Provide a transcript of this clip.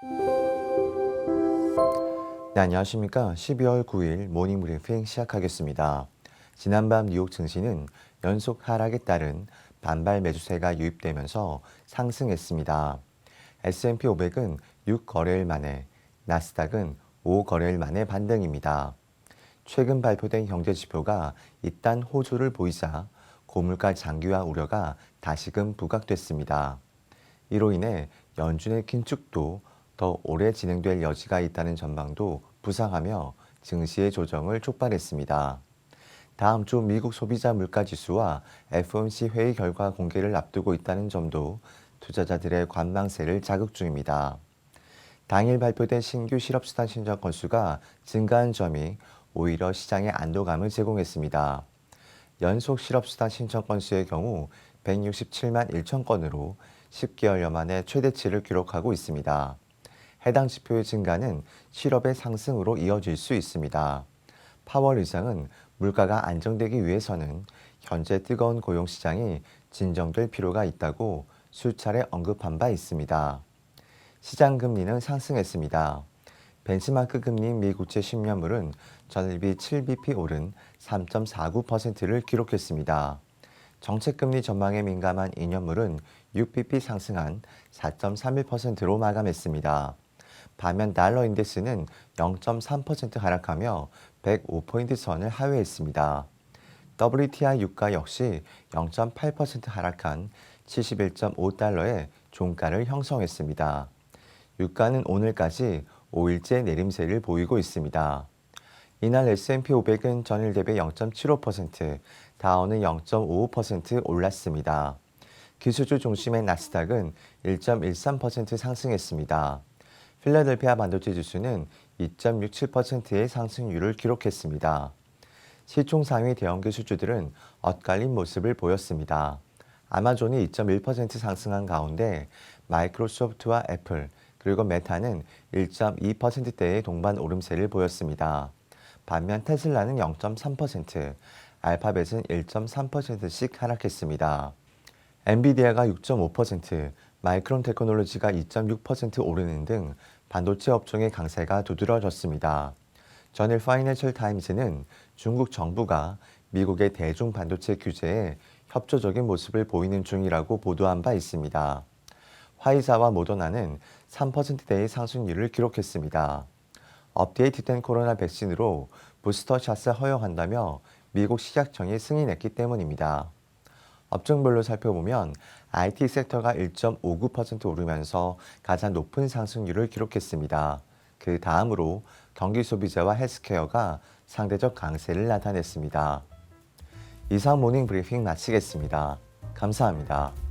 네, 안녕하십니까. 12월 9일 모닝 브리핑 시작하겠습니다. 지난밤 뉴욕 증시는 연속 하락에 따른 반발 매수세가 유입되면서 상승했습니다. S&P 500은 6거래일 만에, 나스닥은 5거래일 만에 반등입니다. 최근 발표된 경제 지표가 이딴 호조를 보이자 고물가 장기화 우려가 다시금 부각됐습니다. 이로 인해 연준의 긴축도 더 오래 진행될 여지가 있다는 전망도 부상하며 증시의 조정을 촉발했습니다. 다음 주 미국 소비자 물가 지수와 FOMC 회의 결과 공개를 앞두고 있다는 점도 투자자들의 관망세를 자극 중입니다. 당일 발표된 신규 실업수당 신청 건수가 증가한 점이 오히려 시장에 안도감을 제공했습니다. 연속 실업수당 신청 건수의 경우 167만 1천 건으로 10개월여 만에 최대치를 기록하고 있습니다. 해당 지표의 증가는 실업의 상승으로 이어질 수 있습니다. 파월 의장은 물가가 안정되기 위해서는 현재 뜨거운 고용 시장이 진정될 필요가 있다고 수차례 언급한 바 있습니다. 시장 금리는 상승했습니다. 벤치마크 금리인 미 국채 10년물은 전일비 7bp 오른 3.49%를 기록했습니다. 정책금리 전망에 민감한 2년물은 6bp 상승한 4.31%로 마감했습니다. 반면 달러 인덱스는 0.3% 하락하며 105포인트 선을 하회했습니다. WTI 유가 역시 0.8% 하락한 71.5달러의 종가를 형성했습니다. 유가는 오늘까지 5일째 내림세를 보이고 있습니다. 이날 S&P 500은 전일 대비 0.75%, 다우는 0.55% 올랐습니다. 기술주 중심의 나스닥은 1.13% 상승했습니다. 필라델피아 반도체 지수는 2.67%의 상승률을 기록했습니다. 시총 상위 대형 기술주들은 엇갈린 모습을 보였습니다. 아마존이 2.1% 상승한 가운데 마이크로소프트와 애플 그리고 메타는 1.2%대의 동반 오름세를 보였습니다. 반면 테슬라는 0.3%, 알파벳은 1.3%씩 하락했습니다. 엔비디아가 6.5%, 마이크론 테크놀로지가 2.6% 오르는 등 반도체 업종의 강세가 두드러졌습니다. 전일 파이낸셜 타임즈는 중국 정부가 미국의 대중 반도체 규제에 협조적인 모습을 보이는 중이라고 보도한 바 있습니다. 화이자와 모더나는 3%대의 상승률을 기록했습니다. 업데이트된 코로나 백신으로 부스터샷을 허용한다며 미국 식약청이 승인했기 때문입니다. 업종별로 살펴보면 IT 섹터가 1.59% 오르면서 가장 높은 상승률을 기록했습니다. 그 다음으로 경기 소비자와 헬스케어가 상대적 강세를 나타냈습니다. 이상 모닝 브리핑 마치겠습니다. 감사합니다.